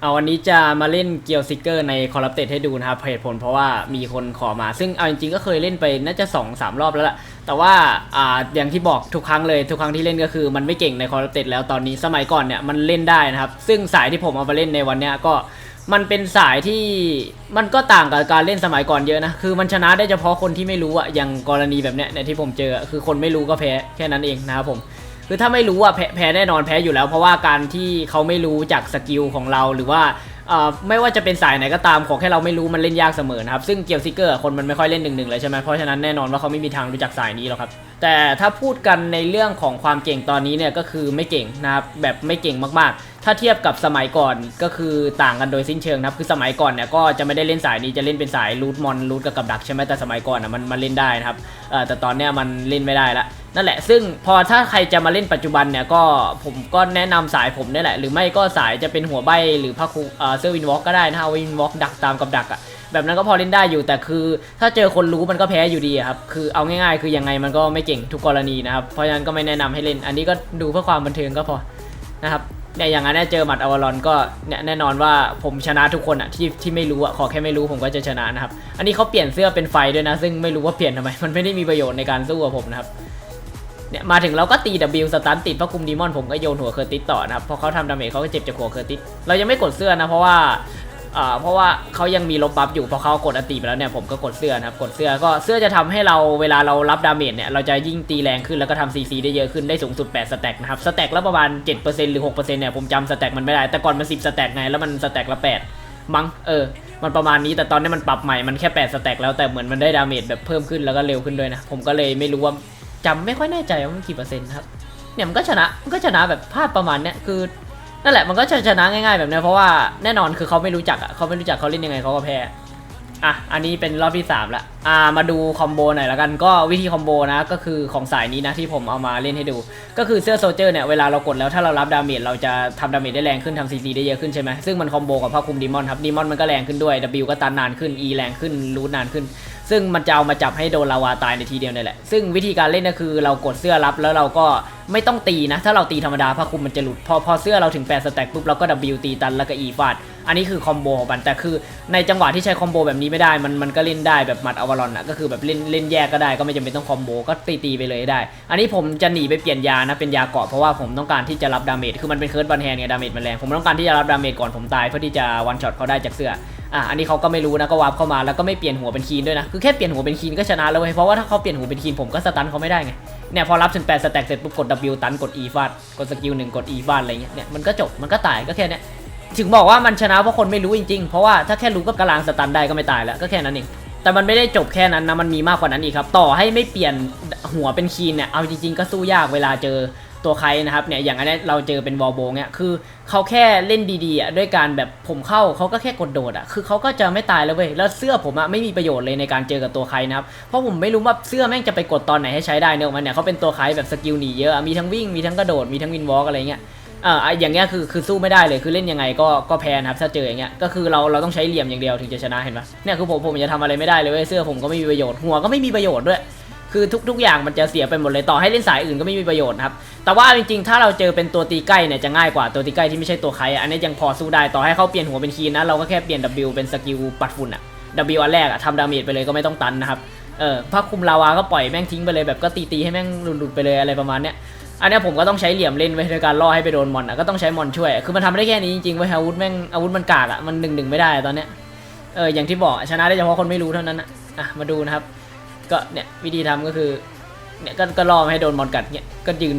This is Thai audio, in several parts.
เอาวันนี้จะมาเล่นเกียวซิกเกอร์ในคอร์รัปเต็ดให้ดูนะครับเหตุผลเพราะว่ามีคนขอมา ซึ่งเอาจริงๆก็เคยเล่นไปน่าจะ2อสามรอบแล้วล่ะ แต่ว่าอ่าอย่างที่บอกทุกครั้งเลยทุกครั้งที่เล่นก็คือมันไม่เก่งในคอร์รัปเต็ดแล้วตอนนี้สมัยก่อนเนี่ยมันเล่นได้นะครับ ซึ่งสายที่ผมเอามาเล่นในวันเนี้ยก็มันเป็นสายที่มันก็ต่างกับการเล่นสมัยก่อนเยอะนะ คือมันชนะได้เฉพาะคนที่ไม่รู้อะอย่างกรณีแบบเนี้ยเนี่ยที่ผมเจอคือคนไม่รู้ก็แพ้แค่นั้นเองนะครับผม คือถ้าไม่รู้อะแพ้แพ้แน่นอนแพ้อยู่แล้ว เพราะว่าการที่เขาไม่รู้จากสกิลของเราหรือว่าไม่ว่าจะเป็นสายไหนก็ตามขอแค่เราไม่รู้มันเล่นยากเสมอนะครับ ซึ่งเกียวซิกเกอร์คนมันไม่ค่อยเล่นหนึ่งหนึ่งเลยใช่ไหมเพราะฉะนั้นแน่นอนว่าเขาไม่มีทางรู้จักสายนี้หรอกครับ แต่ถ้าพูดกันในเรื่องของความเก่งตอนนี้เนี่ยก็คือไม่เก่งนะครับแบบไม่เก่งมากๆ ถ้าเทียบกับสมัยก่อนก็คือต่างกันโดยสิ้นเชิงนะครับคือสมัยก่อนเนี่ยก็จะไม่ได้เล่นสายนี้จะเล่นเป็นสายรูทมอนรูทกับกับดักใช่ไหมแต่สมัยก่อนอะมันมันเล่นได้นะครับแต่ตอนเนี้ยมันเล่นไม่ได้ละ นั่นแหละ ซึ่งพอถ้าใครจะมาเล่นปัจจุบันเนี่ยก็ผมก็แนะนำสายผมนี่แหละ หรือไม่ก็สายจะเป็นหัวใบหรือพระครูเซอร์วินวอล์กก็ได้นะเอวินวอล์กดักตามกับดักอะแบบนั้นก็พอเล่นได้อยู่แต่คือ ถ้าเจอคนรู้มันก็แพ้อยู่ดีครับคือเอาง่ายๆ คือยังไงมันก็ไม่เก่งทุกกรณีนะครับเพราะฉะนั้นก็ไม่แนะนำให้เล่น อันนี้ก็ดูเพื่อความบันเทิงก็พอนะครับเนี่ยอย่างนั้นเนี่ยเจอหมัดอวารอนก็เนี่ยแน่นอนว่าผมชนะทุกคนอะที่ที่ไม่รู้อะขอแค่ไม่รู้ผมก็จะชนะนะครับอันนี้เขาเปลี่ยนเสื้อเป็นไฟด้วยนะ ซึ่งไม่รู้ว่าเปลี่ยนทำไมมันไม่ได้มีประโยชน์ในการสู้กับผมนะครับ เนี่ยมาถึงเราก็ตี W สตันติดเพราะคุมดีมอนผมก็โยนหัวเคอร์ติสต่อนะครับพราะเขาทำดาเมจเขาก็เจ็บจากหัวเคอร์ติสเรายังไม่กดเสื้อนะเพราะว่าเพราะว่าเขายังมีลบบัฟอยู่พอเขากดอติไปแล้วเนี่ยผมก็กดเสื้อนะครับกดเสื้อก็เสื้อจะทำให้เราเวลาเรารับดาเมจเนี่ยเราจะยิ่งตีแรงขึ้นแล้วก็ทำซีซีได้เยอะขึ้นได้สูงสุด 8 สแต็กนะครับสแต็กละประมาณ 7%หรือ 6%เนี่ยผมจำสแต็กมันไม่ได้ แต่ก่อนมัน 10 สแต็กไงแล้วมันสแต็กละ 8 มั้งเออ มันประมาณนี้แต่ตอนนี้มันปรับใหม่มันแค่ 8 สแต็กแล้วแต่เหมือนมันได้ดาเมจแบบเพิ่มขึ้นแล้วก็เร็วขึ้นด้วยนะผมก็เลยไม่รู้ว่า จำไม่ค่อยแน่ใจว่ามันกี่เปอร์เซ็นต์ครับเนี่ยมันก็ชนะมันก็ชนะแบบพลาดประมาณเนี้ยคือนั่นแหละมันก็จะชนะง่ายๆแบบเนี้ยเพราะว่าแน่นอนคือเขาไม่รู้จักอะเขาไม่รู้จักเขาเล่นยังไงเขาก็แพ้อะอันนี้เป็นรอบที่สามละ อ่ามาดูคอมโบหน่อยละกันก็วิธีคอมโบนะก็คือของสายนี้นะที่ผมเอามาเล่นให้ดู ก็คือเสื้อโซเจอร์เนี่ยเวลาเรากดแล้วถ้าเรารับดาเมจเราจะทำดาเมจได้แรงขึ้นทำซีซีได้เยอะขึ้นใช่ไหมซึ่งมันคอมโบกับภาคคุมดีมอนครับดีมอนมันก็แรงขึ้นด้วย W ก็ตันนานขึ้น E แรงขึ้นรูทนานขึ้น ซึ่งมันจะเอามาจับให้โดนลาวาตายในทีเดียวนี่แหละซึ่งวิธีการเล่นก็คือเรากดเสื้อรับแล้วเราก็ไม่ต้องตีนะ ถ้าเราตีธรรมดาผ้าคลุมมันจะหลุดพอพอเสื้อเราถึง8สแต็กปุ๊บเราก็ W ตีตันแล้วก็ E ฟาดอันนี้คือคอมโบของมันแต่คือในจังหวะที่ใช้คอมโบแบบนี้ไม่ได้มันมันก็เล่นได้แบบหมัดอวารอนอะก็คือแบบเล่นเล่นแยกก็ได้ก็ไม่จำเป็นต้องคอมโบก็ตีตีไปเลยได้ อันนี้ผมจะหนีไปเปลี่ยนยานะเป็นยาเกาะเพราะว่าผมต้องการที่จะรับดาเมจคือมันเป็นเคิร์ดบันแฮนไงดาเมจมันแรงผมต้องการที่จะรับดาเมจก่อนผมตายเพื่อที่จะวันช็อตเขาได้จากเสื้ออะอันนี้เขาก็ไม่รู้นะก็วาร์ปเข้ามาแล้วก็ไม่เปลี่ยนหัวเป็นคีนด้วยนะคือแค่เปลี่ยนหัวเป็นคีนก็ชนะแล้วเว้ยเพราะว่าถ้าเขาเปลี่ยนหัวเป็นคีนผมก็สตันเขาไม่ได้ไงเนี่ยพอรับถึง8สแต็กเสร็จปุ๊บกด W ตันกด E ฟาดกดสกิลหนึ่งกด E ฟาดอะไรเงี้ยเนี่ยมันก็จบมันก็ตายก็แค่เนี้ยถึงบอกว่ามันชนะเพราะคนไม่รู้จริงๆ เพราะว่าถ้าแค่รู้ก็กระลางสตันได้ก็ไม่ตายแล้วก็แค่นั้นเอง แต่มันไม่ได้จบแค่นั้นนะมันมีมากกว่านั้นอีกครับ ต่อให้ไม่เปลี่ยนหัวเป็นคีนเนี่ยเอาจริงๆก็สู้ยากเวลาเจอตัวใครนะครับเนี่ยอย่างอันนี้เราเจอเป็นวอลโบเนี่ยคือเขาแค่เล่นดีๆอะด้วยการแบบผมเข้าเขาก็แค่กดโดดอะคือเขาก็จะไม่ตายแล้วเว้ยแล้วเสื้อผมอะไม่มีประโยชน์เลยในการเจอกับตัวใครนะครับเพราะผมไม่รู้ว่าเสื้อแม่งจะไปกดตอนไหนให้ใช้ได้เนี่ยมันเนี่ยเขาเป็นตัวใครแบบสกิลหนีเยอะมีทั้งวิ่งมีทั้งกระโดดมีทั้งวินวอล์กอะไรเงี้ย อ่ออย่างเงี้ยคือคือสู้ไม่ได้เลยคือเล่นยังไงก็ก็แพ้นะครับถ้าเจออย่างเงี้ยก็คือเราเราต้องใช้เหลี่ยมอย่างเดียวถึงจะชนะเห็นปะเนี่ยคือผมผมจะทำอะไรไม่ได้เลยเว้ยเสื้อผมก็ไม่มีประโยชน์หัวก็ไม่มีประโยชน์ด้วย คือทุกทุกอย่างมันจะเสียไปหมดเลยต่อให้เล่นสายอื่นก็ไม่มีประโยชน์ครับแต่ว่าจริงๆ ถ้าเราเจอเป็นตัวตีใกล้เนี่ยจะง่ายกว่าตัวตีใกล้ที่ไม่ใช่ตัวใครอันนี้ยังพอสู้ได้ต่อให้เขาเปลี่ยนหัวเป็นคีนนะเราก็แค่เปลี่ยน W เป็นสกิลปัดฝุ่นอะ W อันแรกอะทำดาเมจไปเลยก็ไม่ต้องตันนะครับเออภาคคุมลาวาก็ปล่อยแม่งทิ้งไปเลยแบบก็ตีตีๆให้แม่งหลุดๆไปเลยอะไรประมาณเนี้ย อันนี้ผมก็ต้องใช้เหลี่ยมเล่นไว้ในการล่อให้ไปโดนมอนอะก็ต้องใช้มอนช่วย คือมันทำได้แค่นี้จริงๆเว้ยอาวุธแม่งอาวุธมันกากอะมันหนึ่งหนึ่งไม่ได้ตอนเนี้ยเอออย่างที่บอกชนะได้เฉพาะคนไม่รู้เท่านั้นอะอะมาดูนะครับ ก็เนี่ยวิธีทำก็คือเนี่ยก็ก็ล่อให้โดนมอนกัดเนี่ยก็ยืน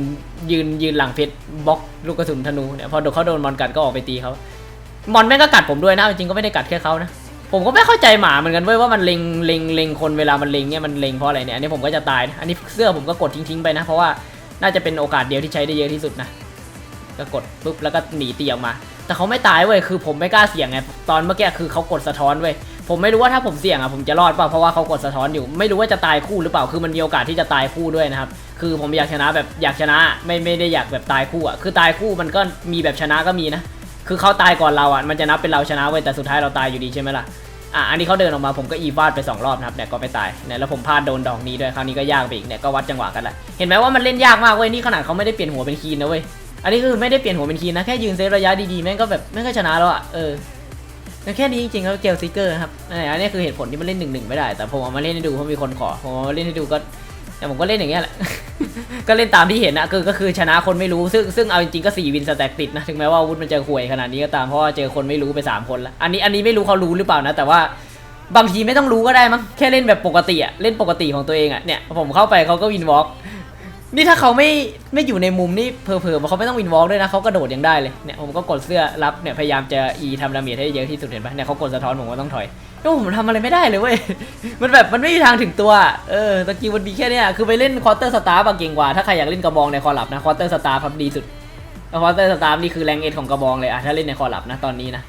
ยืนยืนหลังเพชรบล็อกลูกกระสุนธนูเนี่ยพอโดนเขาโดนมอนกัดก็ออกไปตีเขามอนแม่งก็กัดผมด้วยนะจริงๆก็ไม่ได้กัดแค่เขานะผมก็ไม่เข้าใจหมาเหมือนกันเว้ยว่ามันเล็งเล็งเล็งคนเวลามันเล็งเนี่ยมันเล็งเพราะอะไรเนี่ยอันนี้ผมก็จะตายนะอันนี้เสื้อผมก็กดทิ้งๆไปนะเพราะว่า น่าจะเป็นโอกาสเดียวที่ใช้ได้เยอะที่สุดนะก็กดปุ๊บแล้วก็หนีตีออกมา แต่เขาไม่ตายเว้ยคือผมไม่กล้าเสี่ยงไงตอนเมื่อกี้คือเขากดสะท้อนเว้ยผมไม่รู้ว่าถ้าผมเสี่ยงอะผมจะรอดเปล่าเพราะว่าเขากดสะท้อนอยู่ ไม่รู้ว่าจะตายคู่หรือเปล่าคือมันมีโอกาสที่จะตายคู่ด้วยนะครับคือผมอยากชนะแบบอยากชนะไม่ไม่ได้อยากแบบตายคู่อะคือตายคู่มันก็มีแบบชนะก็มีนะ คือเขาตายก่อนเราอะมันจะนับเป็นเราชนะเว้ยแต่สุดท้ายเราตายอยู่ดีใช่ไหมล่ะ อะอันนี้เขาเดินออกมาผมก็อีฟาดไปสองรอบนะครับเนี่ยก็ไม่ตายเนี่ยแล้วผมพลาดโดนดอกนี้ด้วยคราวนี้ก็ยากไปอีกเนี่ยก็วัดจังหวะกันแหละเห็นไหมว่ามันเล่นยากมากเว้ยนี่ขนาดเขาไม่ได้เปลี่ยนหัวเป็นคีนนะเว้ยอันนี้คือไม่ได้เปลี่ยนหัวเป็นคีนนะแค่ยืนเซฟระยะดีๆแม่งก็แบบแม่งก็ชนะแล้วอะเออแต่แค่นี้จริงๆแล้วเกลซิกเกอร์ครับนั่นแหละอันนี้คือเหตุผลที่มันเล่นหนึ่งหนึ่งไม่ได้แต่ผมเอามาเล่นให้ดูเพราะมีคนขอผมเอามาเล่นให้ดูก็แต่ผมก็เล่นอย่างเงี้ยแหละ ก็เล่นตามที่เห็นนะคือก็คือชนะคนไม่รู้ซึ่งซึ่งเอาจริงๆก็สี่วินสแต็กติดนะถึงแม้ว่าวุธมันจะห่วยขนาดนี้ก็ตามเพราะว่าเจอคนไม่รู้ไปสามคนละอันนี้อันนี้ไม่รู้เขารู้หรือเปล่านะ แต่ว่าบางทีไม่ต้องรู้ก็ได้มั้งแค่เล่นแบบปกติอะเล่นปกติของตัวเองอะเนี่ยผมเข้าไปเขาก็วินวอล์ก นี่ถ้าเขาไม่ไม่อยู่ในมุมนี่เพอเพอๆเขาไม่ต้องวินวอล์กด้วยนะเขากระโดดยังได้เลยเนี่ยผมก็กดเสื้อรับเนี่ยพยายามจะอีทำดาเมจให้เยอะที่สุดเห็นปะเนี่ยเขากดสะท้อนผมก็ต้องถอยแล้ผมทำอะไรไม่ได้เลยเว้ยมันแบบมันไม่มีทางถึงตัวเออตะกี้มันมีแค่เนี้ยคือไปเล่นควอเตอร์สตาร์บเก่งกว่าถ้าใครอยากเล่นกระบองในคอลับนะควอเตอร์สตาร์ครับดีสุดควอเตอร์สตาร์นี่คือแรงเอ็ดของกระบองเลยอะถ้าเล่นในคอลับนะตอนนี้นะ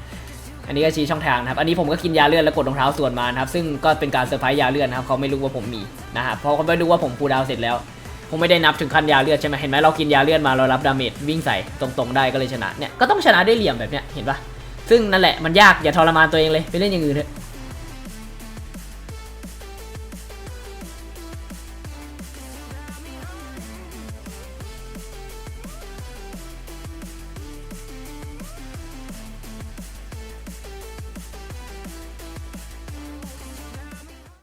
อันนี้ก็ชี้ช่องทางนะครับอันนี้ผมก็กินยาเลือดแล้วกดรองเท้าส่วนมานะครับซึ่งก็เป็นการเซอร์ไพรส์ยาเลือดนะครับเขาไม่รู้ว่าผมมีนะครับเพราะเขาไม่รู้ว่าผมคูดาวเสร็จแล้ว ผมไม่ได้นับถึงขั้นยาเลือดใช่ไหมเห็นไหมเรากินยาเลือดมาเรารับดาเมจวิ่งใส่ตรงๆได้ก็เลยชนะเนี่ยก็ต้องชนะได้เหลี่ยมแบบเนี้ยเห็นปะซึ่งนั่นแหละมันยากอย่าทรมานตัวเองเลยไปเล่นอย่างอื่นเถอะ